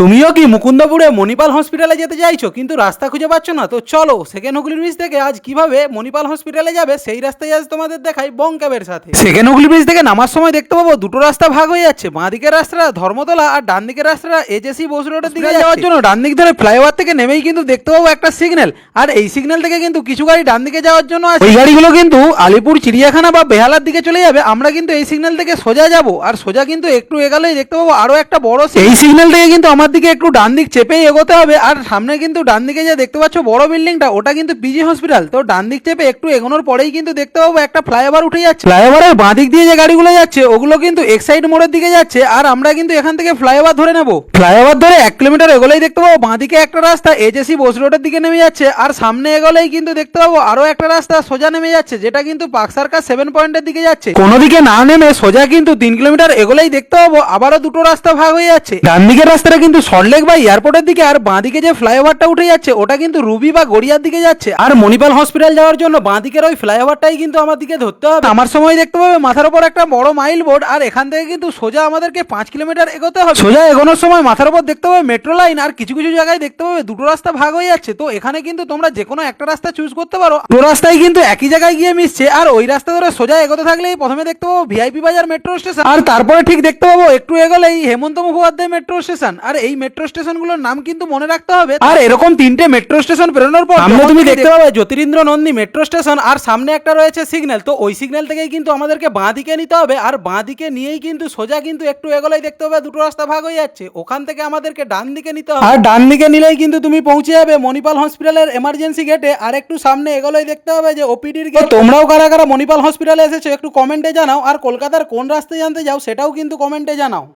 তুমিও কি মুকুন্দপুরে মণিপাল হসপিটালে যেতে চাইছো? কিন্তু রাস্তা খুঁজে পাচ্ছ না। তো চলো সেকেন্ড হুগলি ব্রিজ থেকে আজ কীভাবে মণিপাল হসপিটালে যাবে সেই রাস্তায় আজ তোমাদের দেখাই বং ক্যাবের সাথে। সেকেন্ড হুগলি ব্রিজ থেকে নামার সময় দেখতে পাবো দুটো রাস্তা ভাগ হয়ে যাচ্ছে। বাঁ দিকের রাস্তাটা ধর্মতলা আর ডান দিকের রাস্তাটা এজেসি বোস রোডের দিকে যাওয়ার জন্য ডান দিক ধরে ফ্লাইওভার থেকে নেমেই কিন্তু দেখতে পাবো একটা সিগন্যাল আর এই সিগন্যাল থেকে কিন্তু কিছু গাড়ি ডান দিকে যাওয়ার জন্য আছে। ওই গাড়িগুলো কিন্তু আলিপুর চিড়িয়াখানা বা বেহালার দিকে চলে যাবে। আমরা কিন্তু এই সিগন্যাল থেকে সোজা যাব। আর সোজা কিন্তু একটু এগালেই দেখতে পাবো আরও একটা বড়। এই সিগন্যাল থেকে কিন্তু আমার দিকে একটু ডান দিক চেপেই এগোতে হবে, আর সামনে কিন্তু ডান দিকে যে দেখতে পাচ্ছ বড় বিল্ডিংটা, ওটা কিন্তু পিজি হসপিটাল তো ডান দিক চেপে একটু এগোনোর পরেই কিন্তু দেখতে পাবো একটা ফ্লাইওভার উঠে যাচ্ছে। ফ্লাইওভারের বাঁ দিক দিয়ে যে গাড়িগুলো যাচ্ছে, ওগুলো কিন্তু এক্সাইড মোড়ের দিকে যাচ্ছে, আর আমরা কিন্তু এখান থেকে ফ্লাইওভার ধরে নেব। ফ্লাইওভার ধরে এক কিলোমিটার এগোলেই দেখতে পাবো বাঁ দিকে একটা রাস্তা এজেসি বোস রোডের দিকে নেমে যাচ্ছে, আর সামনে এগোলেই কিন্তু দেখতে পাবো আরও একটা রাস্তা সোজা নেমে যাচ্ছে, যেটা কিন্তু পাক সার্কাস সেভেন পয়েন্টের দিকে যাচ্ছে। কোনো দিকে না নেমে সোজা কিন্তু তিন কিলোমিটার এগোলেই দেখতে পাবো আবারও দুটো রাস্তা ভাগ হয়ে যাচ্ছে। ডান দিকের রাস্তাটা কিন্তু সল্টলেক বা এয়ারপোর্টের দিকে আর বাঁ দিকে যে ফ্লাইওভারটা উঠে যাচ্ছে, ওটা কিন্তু রুবি বা গড়িয়ার দিকে যাচ্ছে। আর মণিপাল হসপিটাল যাওয়ার জন্য বাঁ দিকের ওই ফ্লাইওভারটাই কিন্তু আমার দিকে ধরতে হবে। আমার সময় দেখতে পাবে, মাথার উপর একটা বড় মাইল বোর্ড আর এখান থেকে কিন্তু সোজা আমাদেরকে পাঁচ কিলোমিটার এগোতে হবে। সোজা এগোনোর সময় মাথার উপর দেখতে পাবে মেট্রো লাইন আর কিছু কিছু জায়গায় দেখতে পাবে দুটো রাস্তা ভাগ হয়ে যাচ্ছে। তো এখানে কিন্তু তোমরা যে কোনো একটা রাস্তা চুজ করতে পারো। দুটো রাস্তায় কিন্তু একই জায়গায় গিয়ে মিশছে, আর ওই রাস্তা ধরে সোজা এগোতে থাকলেই প্রথমে দেখতে পাবো ভিআইপি বাজার মেট্রো স্টেশন আর তারপরে ঠিক দেখতে পাবো একটু এগোলেই হেমন্ত মুখোপাধ্যায় মেট্রো স্টেশন আর এই মেট্রো স্টেশনগুলোর নাম কিন্তু মনে রাখতে হবে। আর এরকম তিনটে মেট্রো স্টেশন পেরোনোর পর সামনে তুমি দেখতে পাবে জ্যোতিরিন্দ্র নন্দী মেট্রো স্টেশন আর সামনে একটা রয়েছে সিগন্যাল তো ওই সিগন্যাল থেকেই কিন্তু আমাদেরকে বাঁ দিকে নিতে হবে। আর বাঁ দিকে নিয়েই কিন্তু সোজা কিন্তু একটু এগোলেই দেখতে হবে দুটো রাস্তা ভাগ হয়ে যাচ্ছে। ওখান থেকে আমাদেরকে ডান দিকে নিতে হবে। আর ডান দিকে নিলেই কিন্তু তুমি পৌঁছে যাবে মণিপাল হসপিটালের এমার্জেন্সি গেটে আর একটু সামনে এগোলেই দেখতে হবে যে ওপিডির গেট তোমরাও কারা কারা মণিপাল হসপিটালে এসেছ একটু কমেন্টে জানাও। আর কলকাতার কোন রাস্তায় জানতে যাও সেটাও কিন্তু কমেন্টে জানাও।